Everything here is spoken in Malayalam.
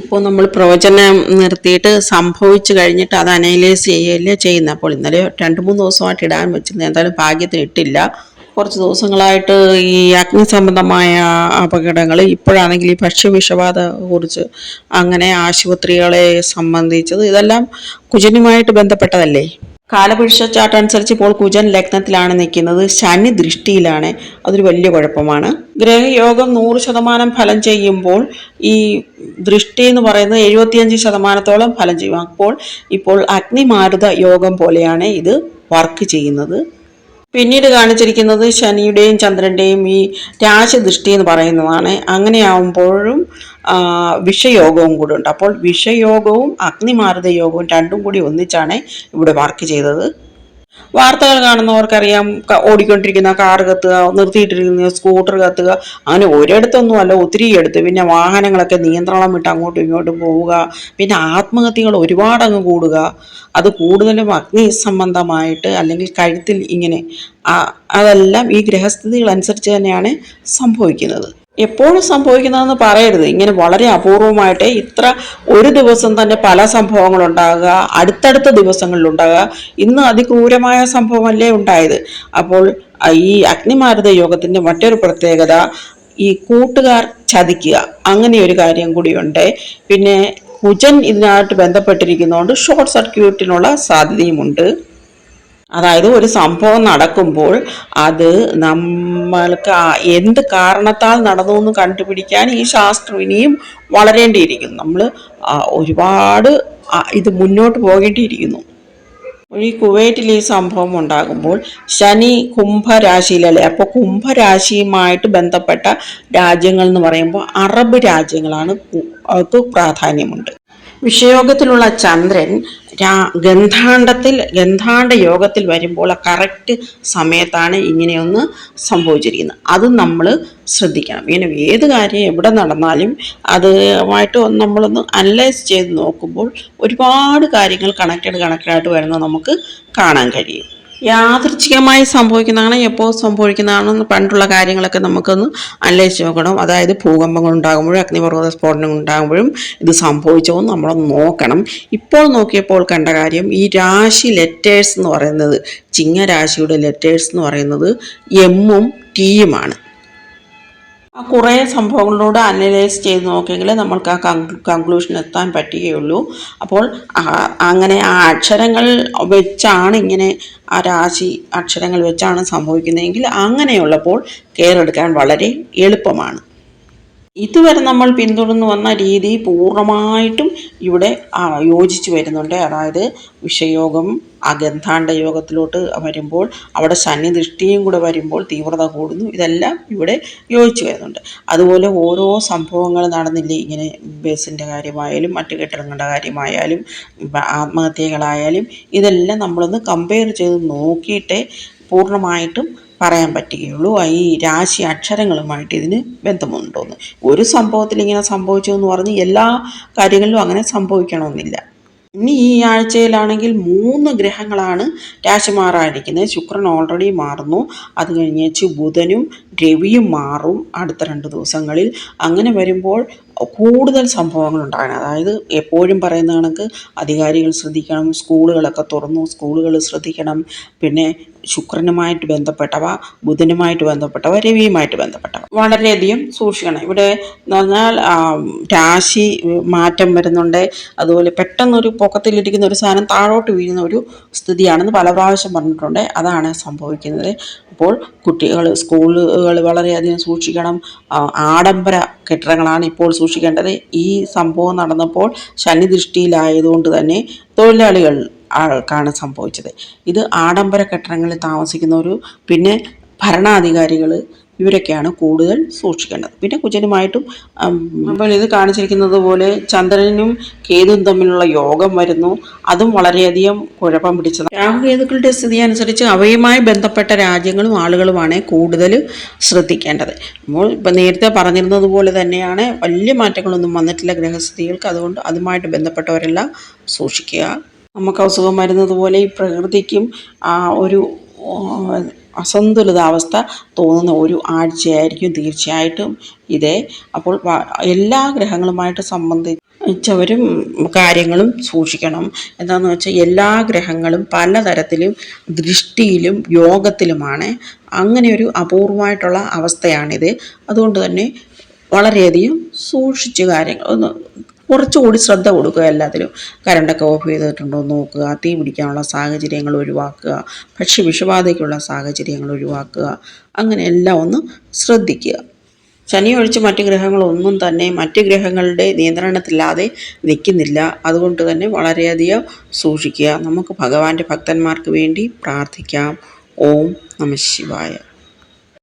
ഇപ്പോൾ നമ്മൾ പ്രവചനം നിർത്തിയിട്ട് സംഭവിച്ചു കഴിഞ്ഞിട്ട് അത് അനലൈസ് ചെയ്യുകയല്ലേ ചെയ്യുന്നത് അപ്പോൾ ഇന്നലെ രണ്ട് മൂന്ന് ദിവസമായിട്ട് ഇടാൻ വെച്ചിരുന്നത് എന്തായാലും ഭാഗ്യത്തിന് ഇട്ടില്ല. കുറച്ച് ദിവസങ്ങളായിട്ട് ഈ അഗ്നി സംബന്ധമായ അപകടങ്ങൾ ഇപ്പോഴാണെങ്കിൽ ഈ ഭക്ഷ്യവിഷബാധ കുറിച്ച് അങ്ങനെ ആശുപത്രികളെ സംബന്ധിച്ചത് ഇതെല്ലാം കുജനുമായിട്ട് ബന്ധപ്പെട്ടതല്ലേ? കാലപുരുഷച്ചാട്ടം അനുസരിച്ച് ഇപ്പോൾ കുജൻ ലഗ്നത്തിലാണ് നിൽക്കുന്നത്. ശനി ദൃഷ്ടിയിലാണ്. അതൊരു വലിയ കുഴപ്പമാണ്. ഗ്രഹയോഗം നൂറ് ശതമാനം ഫലം ചെയ്യുമ്പോൾ ഈ ദൃഷ്ടി എന്ന് പറയുന്നത് എഴുപത്തിയഞ്ച് ശതമാനത്തോളം ഫലം ചെയ്യും. അപ്പോൾ ഇപ്പോൾ അഗ്നിമാരുത യോഗം പോലെയാണ് ഇത് വർക്ക് ചെയ്യുന്നത്. പിന്നീട് കാണിച്ചിരിക്കുന്നത് ശനിയുടെയും ചന്ദ്രന്റെയും ഈ രാശദൃഷ്ടി എന്ന് പറയുന്നതാണ്. അങ്ങനെയാവുമ്പോഴും വിഷയോഗവും കൂടെ ഉണ്ട്. അപ്പോൾ വിഷയോഗവും അഗ്നിമാരുത യോഗവും രണ്ടും കൂടി ഒന്നിച്ചാണ് ഇവിടെ വർക്ക് ചെയ്തത്. വാർത്തകൾ കാണുന്നവർക്കറിയാം ഓടിക്കൊണ്ടിരിക്കുന്ന കാർ കത്തുക നിർത്തിയിട്ടിരിക്കുന്ന സ്കൂട്ടർ കത്തുക അങ്ങനെ ഒരിടത്തൊന്നും അല്ല ഒത്തിരി എടുത്ത്. പിന്നെ വാഹനങ്ങളൊക്കെ നിയന്ത്രണം വിട്ട് അങ്ങോട്ടും ഇങ്ങോട്ടും പോവുക. പിന്നെ ആത്മഹത്യകൾ ഒരുപാടങ്ങ് കൂടുക. അത് കൂടുതലും അഗ്നി സംബന്ധമായിട്ട് അല്ലെങ്കിൽ കഴുത്തിൽ ഇങ്ങനെ അതെല്ലാം ഈ ഗ്രഹസ്ഥിതികൾ അനുസരിച്ച് തന്നെയാണ് സംഭവിക്കുന്നത്. എപ്പോഴും സംഭവിക്കുന്നതെന്ന് പറയരുത്. ഇങ്ങനെ വളരെ അപൂർവമായിട്ട് ഇത്ര ഒരു ദിവസം തന്നെ പല സംഭവങ്ങളുണ്ടാകുക അടുത്തടുത്ത ദിവസങ്ങളിൽ ഉണ്ടാകുക ഇന്ന് അതിക്രൂരമായ സംഭവമല്ലേ ഉണ്ടായത്? അപ്പോൾ ഈ അഗ്നിമാരുത യോഗത്തിന്റെ മറ്റൊരു പ്രത്യേകത ഈ കൂട്ടുകാർ ചതിക്കുക. അങ്ങനെ ഒരു കാര്യം കൂടിയുണ്ട്. പിന്നെ കുജൻ ഇതിനായിട്ട് ബന്ധപ്പെട്ടിരിക്കുന്നതുകൊണ്ട് ഷോർട്ട് സർക്യൂട്ടിനുള്ള സാധ്യതയുമുണ്ട്. അതായത് ഒരു സംഭവം നടക്കുമ്പോൾ അത് നമ്മൾക്ക് എന്ത് കാരണത്താൽ നടന്നു എന്ന് കണ്ടുപിടിക്കാൻ ഈ ശാസ്ത്രം ഇനിയും വളരേണ്ടിയിരിക്കുന്നു. നമ്മൾ ഒരുപാട് ഇത് മുന്നോട്ട് പോകേണ്ടിയിരിക്കുന്നു. ഈ കുവൈറ്റിൽ ഈ സംഭവം ഉണ്ടാകുമ്പോൾ ശനി കുംഭരാശിയിലല്ലേ? അപ്പോൾ കുംഭരാശിയുമായിട്ട് ബന്ധപ്പെട്ട രാജ്യങ്ങൾ എന്ന് പറയുമ്പോൾ അറബ് രാജ്യങ്ങളാണ് പ്രാധാന്യമുണ്ട്. വിഷയോഗത്തിലുള്ള ചന്ദ്രൻ ഗന്ധാണ്ടത്തിൽ ഗന്ധാണ്ട യോഗത്തിൽ വരുമ്പോൾ ആ കറക്റ്റ് സമയത്താണ് ഇങ്ങനെയൊന്ന് സംഭവിച്ചിരിക്കുന്നത്. അത് നമ്മൾ ശ്രദ്ധിക്കണം. ഇങ്ങനെ ഏത് കാര്യം എവിടെ നടന്നാലും അതുമായിട്ട് നമ്മളൊന്ന് അനലൈസ് ചെയ്ത് നോക്കുമ്പോൾ ഒരുപാട് കാര്യങ്ങൾ കണക്റ്റഡ് കണക്റ്റഡായിട്ട് വരുന്നത് നമുക്ക് കാണാൻ കഴിയും. യാദൃച്ഛികമായി സംഭവിക്കുന്നതാണ് എപ്പോൾ സംഭവിക്കുന്നതാണെന്ന് പണ്ടുള്ള കാര്യങ്ങളൊക്കെ നമുക്കൊന്ന് അന്വേഷിച്ച് നോക്കണം. അതായത് ഭൂകമ്പങ്ങൾ ഉണ്ടാകുമ്പോഴും അഗ്നിപർവത സ്ഫോടനങ്ങൾ ഉണ്ടാകുമ്പോഴും ഇത് സംഭവിച്ചോ നമ്മളൊന്ന് നോക്കണം. ഇപ്പോൾ നോക്കിയപ്പോൾ കണ്ട കാര്യം ഈ രാശി ലെറ്റേഴ്സ് എന്ന് പറയുന്നത് ചിങ്ങരാശിയുടെ ലെറ്റേഴ്സ് എന്ന് പറയുന്നത് എമ്മും ടീയുമാണ് ആ കുറേ സംഭവങ്ങളിലൂടെ അനലൈസ് ചെയ്ത് നോക്കിയെങ്കിൽ നമ്മൾക്ക് ആ കൺക്ലൂഷൻ എത്താൻ പറ്റുകയുള്ളൂ. അപ്പോൾ അങ്ങനെ ആ അക്ഷരങ്ങൾ വെച്ചാണ് ഇങ്ങനെ ആ രാശി അക്ഷരങ്ങൾ വെച്ചാണ് സംഭവിക്കുന്നതെങ്കിൽ അങ്ങനെയുള്ളപ്പോൾ കെയർ എടുക്കാൻ വളരെ എളുപ്പമാണ്. ഇതുവരെ നമ്മൾ പിന്തുടർന്നു വന്ന രീതി പൂർണമായിട്ടും ഇവിടെ യോജിച്ചു വരുന്നുണ്ട്. അതായത് വിഷയോഗം അഗന്ധാണ്ട യോഗത്തിലോട്ട് വരുമ്പോൾ അവിടെ ശനി കൂടെ വരുമ്പോൾ തീവ്രത കൂടുന്നു. ഇതെല്ലാം ഇവിടെ യോജിച്ചു വരുന്നുണ്ട്. അതുപോലെ ഓരോ സംഭവങ്ങൾ നടന്നില്ലേ? ഇങ്ങനെ ബസ്സിന്റെ കാര്യമായാലും മറ്റു കെട്ടിടങ്ങളുടെ കാര്യമായാലും ആത്മഹത്യകളായാലും ഇതെല്ലാം നമ്മളൊന്ന് കമ്പയർ ചെയ്ത് നോക്കിയിട്ടേ പൂർണമായിട്ടും പറയാൻ പറ്റുകയുള്ളൂ. ഈ രാശി അക്ഷരങ്ങളുമായിട്ട് ഇതിന് ബന്ധമുണ്ടോന്ന്. ഒരു സംഭവത്തിൽ ഇങ്ങനെ സംഭവിച്ചു എന്ന് പറഞ്ഞ് എല്ലാ കാര്യങ്ങളിലും അങ്ങനെ സംഭവിക്കണമെന്നില്ല. ഇനി ഈ ആഴ്ചയിലാണെങ്കിൽ മൂന്ന് ഗ്രഹങ്ങളാണ് രാശി മാറാതിരിക്കുന്നത് ശുക്രൻ ഓൾറെഡി മാറുന്നു. അത് കഴിഞ്ഞേച്ച് ബുധനും രവിയും മാറും അടുത്ത രണ്ട് ദിവസങ്ങളിൽ. അങ്ങനെ വരുമ്പോൾ കൂടുതൽ സംഭവങ്ങൾ ഉണ്ടാകണം അതായത് എപ്പോഴും പറയുന്ന കണക്ക് അധികാരികൾ ശ്രദ്ധിക്കണം സ്കൂളുകളൊക്കെ തുറന്നു സ്കൂളുകൾ ശ്രദ്ധിക്കണം. പിന്നെ ശുക്രനുമായിട്ട് ബന്ധപ്പെട്ടവ ബുധനുമായിട്ട് ബന്ധപ്പെട്ടവ രവിയുമായിട്ട് ബന്ധപ്പെട്ടവ. വളരെയധികം സൂക്ഷിക്കണം. ഇവിടെ എന്ന് പറഞ്ഞാൽ രാശി മാറ്റം വരുന്നുണ്ട്. അതുപോലെ പെട്ടെന്നൊരു പൊക്കത്തിലിരിക്കുന്ന ഒരു സാധനം താഴോട്ട് വീഴുന്ന ഒരു സ്ഥിതിയാണെന്ന് പല പ്രാവശ്യം പറഞ്ഞിട്ടുണ്ട്. അതാണ് സംഭവിക്കുന്നത്. അപ്പോൾ കുട്ടികൾ സ്കൂളുകൾ വളരെയധികം സൂക്ഷിക്കണം. ആഡംബര കെട്ടിടങ്ങളാണ് ഇപ്പോൾ സൂക്ഷിക്കേണ്ടത് ഈ സംഭവം നടന്നപ്പോൾ ശനി ദൃഷ്ടിയിലായതുകൊണ്ട് തന്നെ തൊഴിലാളികൾ ആൾക്കാണ് സംഭവിച്ചത്. ഇത് ആഡംബര കെട്ടിടങ്ങളിൽ താമസിക്കുന്നവർ പിന്നെ ഭരണാധികാരികൾ ഇവരൊക്കെയാണ് കൂടുതൽ സൂക്ഷിക്കേണ്ടത്. പിന്നെ കുജനുമായിട്ടും അപ്പോൾ ഇത് കാണിച്ചിരിക്കുന്നത് പോലെ ചന്ദ്രനും കേതുവും തമ്മിലുള്ള യോഗം വരുന്നു. അതും വളരെയധികം കുഴപ്പം പിടിച്ചത് രാഹുകേതുക്കളുടെ സ്ഥിതി അനുസരിച്ച് അവയുമായി ബന്ധപ്പെട്ട രാജ്യങ്ങളും ആളുകളുമാണ് കൂടുതൽ ശ്രദ്ധിക്കേണ്ടത്. നമ്മൾ ഇപ്പം നേരത്തെ പറഞ്ഞിരുന്നത് പോലെ തന്നെയാണ് വലിയ മാറ്റങ്ങളൊന്നും വന്നിട്ടില്ല ഗ്രഹസ്ഥിതികൾക്ക്. അതുകൊണ്ട് അതുമായിട്ട് ബന്ധപ്പെട്ടവരെല്ലാം സൂക്ഷിക്കുക. നമുക്ക് അസുഖം വരുന്നത് പോലെ ഈ പ്രകൃതിക്കും ഒരു അസന്തുലിതാവസ്ഥ തോന്നുന്ന ഒരു ആഴ്ചയായിരിക്കും തീർച്ചയായിട്ടും ഇതേ. അപ്പോൾ എല്ലാ ഗ്രഹങ്ങളുമായിട്ട് സംബന്ധിച്ചവരും കാര്യങ്ങളും സൂക്ഷിക്കണം. എന്താണെന്ന് വെച്ചാൽ എല്ലാ ഗ്രഹങ്ങളും പലതരത്തിലും ദൃഷ്ടിയിലും യോഗത്തിലുമാണ്. അങ്ങനെ ഒരു അപൂർവമായിട്ടുള്ള അവസ്ഥയാണിത്. അതുകൊണ്ട് തന്നെ വളരെയധികം സൂക്ഷിച്ച് കാര്യങ്ങൾ കുറച്ചുകൂടി ശ്രദ്ധ കൊടുക്കുക എല്ലാത്തിലും. കറണ്ടൊക്കെ ഓഫ് ചെയ്തിട്ടുണ്ടോ എന്ന് നോക്കുക തീ പിടിക്കാനുള്ള സാഹചര്യങ്ങൾ ഒഴിവാക്കുക പക്ഷി വിഷബാധയ്ക്കുള്ള സാഹചര്യങ്ങൾ ഒഴിവാക്കുക അങ്ങനെ എല്ലാം ഒന്ന് ശ്രദ്ധിക്കുക. ശനി ഒഴിച്ച് മറ്റ് ഗ്രഹങ്ങളൊന്നും തന്നെ മറ്റ് ഗ്രഹങ്ങളുടെ നിയന്ത്രണത്തില്ലാതെ നിൽക്കുന്നില്ല. അതുകൊണ്ട് തന്നെ വളരെയധികം സൂക്ഷിക്കുക. നമുക്ക് ഭഗവാന്റെ ഭക്തന്മാർക്ക് വേണ്ടി പ്രാർത്ഥിക്കാം. ഓം നമ ശിവായ.